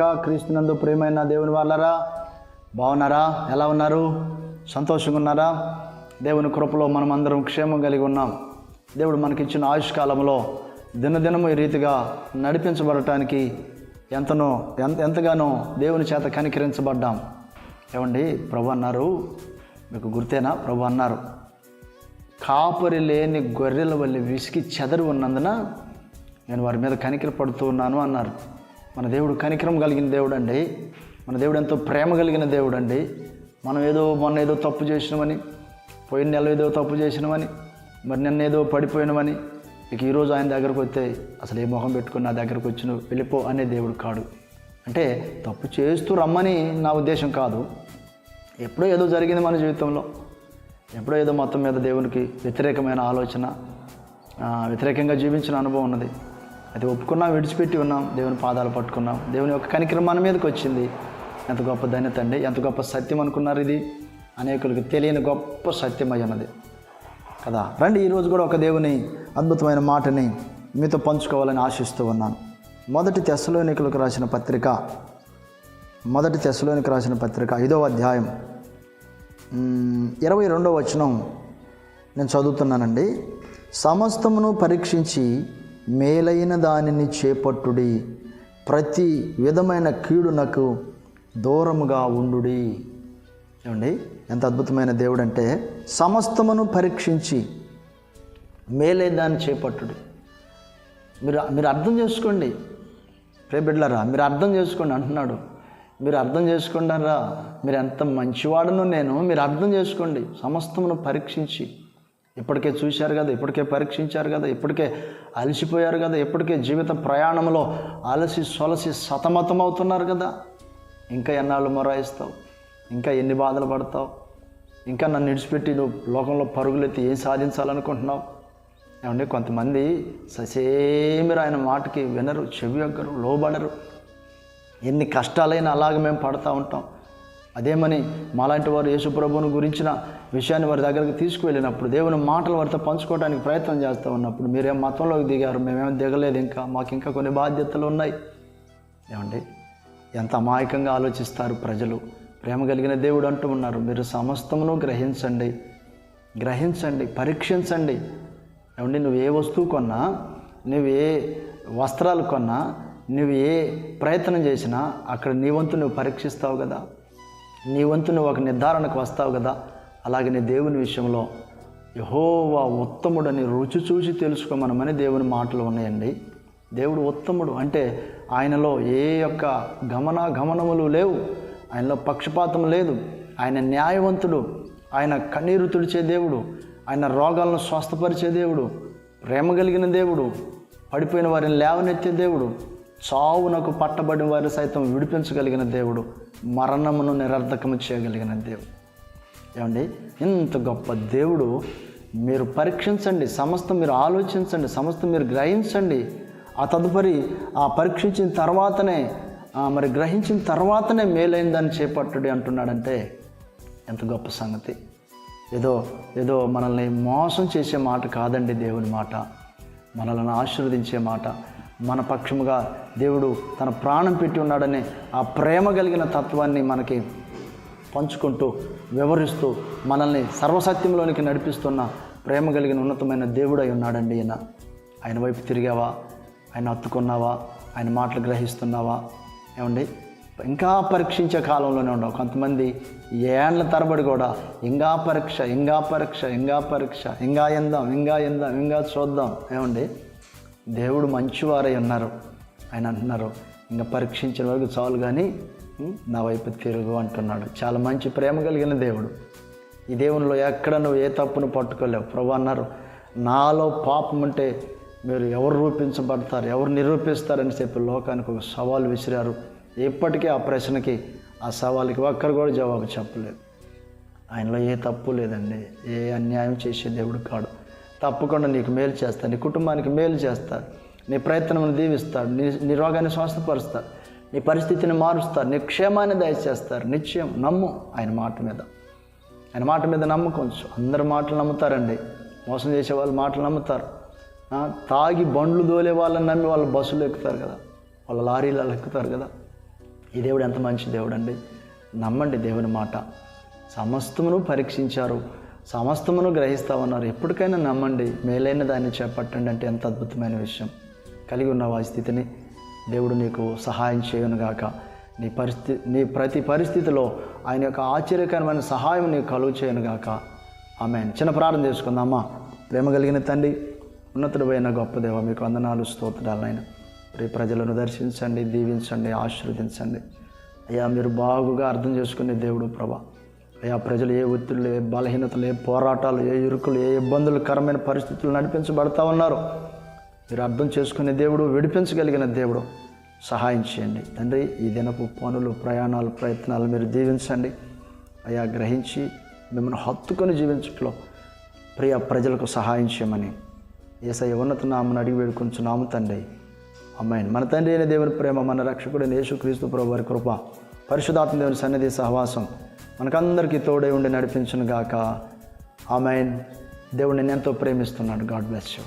గాక క్రీస్తునందు ప్రేమైన దేవుని వాళ్ళరా బాగున్నారా? ఎలా ఉన్నారు? సంతోషంగా ఉన్నారా? దేవుని కృపలో మనం అందరం క్షేమం కలిగి ఉన్నాం. దేవుడు మనకిచ్చిన ఆయుష్కాలంలో దినదినము ఈ రీతిగా నడిపించబడటానికి ఎంతనో ఎంత ఎంతగానో దేవుని చేత కనికరించబడ్డాం. ఏమండి? ప్రభు అన్నారు. మీకు గుర్తేనా? ప్రభు అన్నారు. కాపరి లేని గొర్రెల వల్ల విసిగి చెదరు ఉన్నందున నేను వారి మీద కనికర పడుతూ ఉన్నాను అన్నారు. మన దేవుడు కనికరం కలిగిన దేవుడు అండి మన దేవుడు ఎంతో ప్రేమ కలిగిన దేవుడు అండి మనం ఏదో మొన్న ఏదో తప్పు చేసినామని పోయిన నెల ఏదో తప్పు చేసినామని మరి నిన్న ఏదో పడిపోయినామని ఇక ఈరోజు ఆయన దగ్గరకు వస్తే అసలు ఏ మొహం పెట్టుకుని నా దగ్గరకు వచ్చిన వెళ్ళిపో అనే దేవుడు కాడు. అంటే తప్పు చేస్తూ రమ్మని నా ఉద్దేశం కాదు. ఎప్పుడో ఏదో జరిగింది మన జీవితంలో. ఎప్పుడో ఏదో మొత్తం మీద దేవునికి వ్యతిరేకమైన ఆలోచన వ్యతిరేకంగా జీవించిన అనుభవం ఉన్నది. అది ఒప్పుకున్నాం విడిచిపెట్టి ఉన్నాం దేవుని పాదాలు పట్టుకున్నాం. దేవుని యొక్క కనికరం మన మీదకి వచ్చింది. ఎంత గొప్ప ధన్యత అండి. ఎంత గొప్ప సత్యం అనుకున్నారు ఇది. అనేకులకు తెలియని గొప్ప సత్యమై ఉన్నది. కదా? రండి ఈరోజు కూడా ఒక దేవుని అద్భుతమైన మాటని మీతో పంచుకోవాలని ఆశిస్తూ ఉన్నాను. మొదటి తెశలోనికులకు రాసిన పత్రిక మొదటి తెశలోనికి రాసిన పత్రిక ఐదవ అధ్యాయం. ఇరవై రెండవ వచనం నేను చదువుతున్నానండి. సమస్తమును పరీక్షించి మేలైన దానిని చేపట్టుడి. ప్రతి విధమైన కీడునకు దూరముగా ఉండుడి. ఏమండి? ఎంత అద్భుతమైన దేవుడు అంటే సమస్తమును పరీక్షించి మేలైన దాన్ని చేపట్టుడి. మీరు మీరు అర్థం చేసుకోండి. ప్రేబిడ్లరా మీరు అర్థం చేసుకోండి అంటున్నాడు. మీరు అర్థం చేసుకుంటారా? మీరు ఎంత మంచివాడను నేను మీరు అర్థం చేసుకోండి. సమస్తమును పరీక్షించి ఇప్పటికే చూశారు కదా ఇప్పటికే పరీక్షించారు కదా ఇప్పటికే అలసిపోయారు కదా ఇప్పటికే జీవిత ప్రయాణంలో అలసి సొలసి సతమతం అవుతున్నారు కదా. ఇంకా ఎన్నాళ్ళు మొరాయిస్తావు? ఇంకా ఎన్ని బాధలు పడతావు? ఇంకా నన్ను విడిచిపెట్టి నువ్వు లోకంలో పరుగులెత్తి ఏం సాధించాలనుకుంటున్నావు? ఏమంటే కొంతమంది ససేమిరు ఆయన మాటకి వినరు చెవి యొక్కరు లోబడరు. ఎన్ని కష్టాలైనా అలాగ మేము పడతా ఉంటాం. అదేమని మాలాంటి వారు యేసుప్రభుని గురించిన విషయాన్ని వారి దగ్గరికి తీసుకువెళ్ళినప్పుడు దేవుని మాటలు వారితో పంచుకోవడానికి ప్రయత్నం చేస్తూ ఉన్నప్పుడు మీరేం మతంలోకి దిగారు? మేమేం దిగలేదు ఇంకా. మాకు ఇంకా కొన్ని బాధ్యతలు ఉన్నాయి. ఏమండి? ఎంత అమాయకంగా ఆలోచిస్తారు ప్రజలు. ప్రేమ కలిగిన దేవుడు అంటూ ఉన్నారు. మీరు సమస్తమును గ్రహించండి. గ్రహించండి. పరీక్షించండి. ఏమండి? నువ్వు ఏ వస్తువు కొన్నా నువ్వు ఏ వస్త్రాలు కొన్నా నువ్వు ఏ ప్రయత్నం చేసినా అక్కడ నీ వంతు నువ్వు పరీక్షిస్తావు కదా. నీ వంతు నువ్వు ఒక నిర్ధారణకు వస్తావు కదా? అలాగే నీ దేవుని విషయంలో యహోవా ఉత్తముడని రుచి చూసి తెలుసుకోమనమని దేవుని మాటలు ఉన్నాయండి. దేవుడు ఉత్తముడు అంటే ఆయనలో ఏ యొక్క గమన గమనములు లేవు. ఆయనలో పక్షపాతం లేదు. ఆయన న్యాయవంతుడు. ఆయన కన్నీరు తుడిచే దేవుడు. ఆయన రోగాలను స్వస్థపరిచే దేవుడు. ప్రేమ కలిగిన దేవుడు. పడిపోయిన వారిని లేవనెత్తే దేవుడు. చావునకు పట్టబడిన వారు సైతం విడిపించగలిగిన దేవుడు మరణమును నిరర్ధకము చేయగలిగిన దేవుడు. ఏమండి? ఇంత గొప్ప దేవుడు మీరు పరీక్షించండి సమస్తం మీరు ఆలోచించండి సమస్తం మీరు గ్రహించండి. ఆ తదుపరి ఆ పరీక్షించిన తర్వాతనే మరి గ్రహించిన తర్వాతనే మేలైందని చేపట్టుడి అంటున్నాడంటే ఎంత గొప్ప సంగతి. ఏదో ఏదో మనల్ని మోసం చేసే మాట కాదండి దేవుని మాట. మనల్ని ఆశీర్వదించే మాట. మన పక్షముగా దేవుడు తన ప్రాణం పెట్టి ఉన్నాడని ఆ ప్రేమ కలిగిన తత్వాన్ని మనకి పంచుకుంటూ వివరిస్తూ మనల్ని సర్వసత్యంలోనికి నడిపిస్తున్న ప్రేమ కలిగిన ఉన్నతమైన దేవుడై ఉన్నాడండి ఈయన. ఆయన వైపు తిరిగావా? ఆయన హత్తుకున్నావా? ఆయన మాటలు గ్రహిస్తున్నావా? ఏమండి? ఇంకా పరీక్షించే కాలంలోనే ఉండవు కొంతమంది ఏండ్ల తరబడి కూడా ఇంకా పరీక్ష ఇంకా పరీక్ష ఇంకా పరీక్ష ఇంకా ఎందాం ఇంకా ఎందాం ఇంకా చూద్దాం. ఏమండి? దేవుడు మంచివారై ఉన్నారు. ఆయన అంటున్నారు ఇంకా పరీక్షించిన వరకు చాలు కానీ నా వైపు తిరుగు అంటున్నాడు. చాలా మంచి ప్రేమ కలిగిన దేవుడు. ఈ దేవునిలో ఎక్కడ నువ్వు ఏ తప్పును పట్టుకోలేవు. ప్రభు అన్నారు నాలో పాపం ఉంటే మీరు ఎవరు రూపించబడతారు ఎవరు నిరూపిస్తారని చెప్పి లోకానికి ఒక సవాల్ విసిరారు. ఇప్పటికీ ఆ ప్రశ్నకి ఆ సవాల్కి ఒక్కరు కూడా జవాబు చెప్పలేదు. ఆయనలో ఏ తప్పు లేదండి. ఏ అన్యాయం చేసే దేవుడు కాడు. తప్పకుండా నీకు మేలు చేస్తాడు నీ కుటుంబానికి మేలు చేస్తాడు నీ ప్రయత్నం దీవిస్తాడు నీ నీ రోగాన్ని స్వస్థపరుస్తాడు నీ పరిస్థితిని మారుస్తాడు నీ క్షేమాన్ని దయచేస్తారు. నిశ్చయం నమ్ము ఆయన మాట మీద. ఆయన మాట మీద నమ్మకం అందరు మాటలు నమ్ముతారండి. మోసం చేసే వాళ్ళు మాటలు నమ్ముతారు. తాగి బండ్లు దోలే వాళ్ళని నమ్మి వాళ్ళు బస్సులు ఎక్కుతారు కదా. వాళ్ళ లారీలలో ఎక్కుతారు కదా. ఈ దేవుడు ఎంత మంచి దేవుడు అండి నమ్మండి దేవుని మాట. సమస్తమును పరీక్షించారు. సమస్తమును గ్రహిస్తామన్నారు. ఎప్పటికైనా నమ్మండి మేలైన దాన్ని చేపట్టండి అంటే ఎంత అద్భుతమైన విషయం. కలిగి ఉన్న వారి స్థితిని దేవుడు నీకు సహాయం చేయనుగాక నీ పరిస్థితి నీ ప్రతి పరిస్థితిలో ఆయన యొక్క ఆశ్చర్యకరమైన సహాయం నీకు కలుగు చేయనుగాక ఆమె చిన్న ప్రార్థన చేసుకుందామా ప్రేమ కలిగిన తండ్రి ఉన్నతుడు పోయిన గొప్ప దేవ మీకు వందనాలు స్తోత్రాలైన ప్రియ ప్రజలను దర్శించండి దీవించండి ఆశీర్వదించండి. అయ్యా మీరు బాగుగా అర్థం చేసుకునే దేవుడు ప్రభా. అయ్యా ప్రజలు ఏ ఒత్తిళ్ళు ఏ బలహీనతలు ఏ పోరాటాలు ఏ ఇరుకులు ఏ ఇబ్బందులు కరమైన పరిస్థితులు నడిపించబడతా ఉన్నారు. మీరు అర్థం చేసుకునే దేవుడు విడిపించగలిగిన దేవుడు. సహాయం చేయండి. తండ్రి ఈ దినపు పనులు ప్రయాణాలు ప్రయత్నాలు మీరు దీవించండి. అయ్యా గ్రహించి మిమ్మల్ని హత్తుకొని జీవించట్లో ప్రియ ప్రజలకు సహాయం చేయమని ఏసై ఉన్నత నామను అడిగి వేడుకొంచున్నాము తండ్రి. అమ్మాయిని మన తండ్రి అయిన దేవుని ప్రేమ మన రక్షకుడు నేషు క్రీస్తు ప్రభు వారి కృప పరిశుధాత్మ దేవుని సన్నిధి సహవాసం మనకందరికీ తోడై ఉండి నడిపించును గాక ఆమెన్ దేవుడిని ఎంతో ప్రేమిస్తున్నాడు. God bless you.